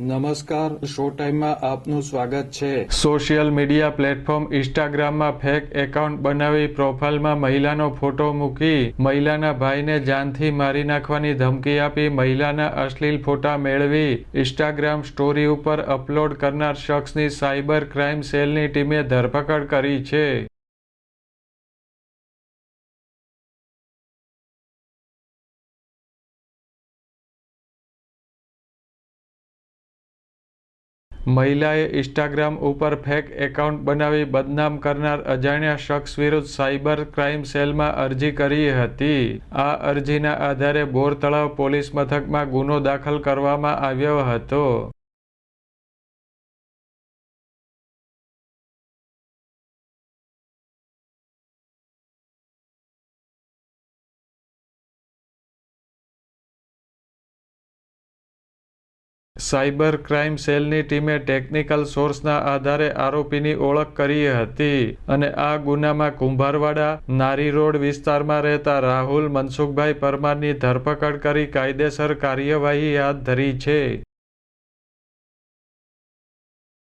નમસ્કાર, શો ટાઈમમાં આપનું સ્વાગત છે. સોશિયલ મીડિયા પ્લેટફોર્મ ઇન્સ્ટાગ્રામમાં ફેક એકાઉન્ટ બનાવી પ્રોફાઇલમાં મહિલાનો ફોટો મૂકી મહિલાના ભાઈને જાનથી મારી નાખવાની ધમકી આપી મહિલાના અશ્લીલ ફોટા મેળવી ઇન્સ્ટાગ્રામ સ્ટોરી ઉપર અપલોડ કરનાર શખ્સની સાયબર ક્રાઇમ સેલની ટીમે ધરપકડ કરી છે. મહિલાએ ઇન્સ્ટાગ્રામ ઉપર ફેક એકાઉન્ટ બનાવી બદનામ કરનાર અજાણ્યા શખ્સ વિરુદ્ધ સાયબર ક્રાઇમ સેલમાં અરજી કરી હતી. આ અરજીના આધારે બોર તળાવ પોલીસ મથકમાં ગુનો દાખલ કરવામાં આવ્યો હતો. સાયબર ક્રાઇમ સેલની ટીમે ટેકનિકલ સોર્સના આધારે આરોપીની ઓળખ કરી હતી અને આ ગુનામાં કુંભારવાડા, નારી રોડ વિસ્તારમાં રહેતા રાહુલ મનસુખભાઈ પરમારની ધરપકડ કરી કાયદેસર કાર્યવાહી હાથ ધરી છે.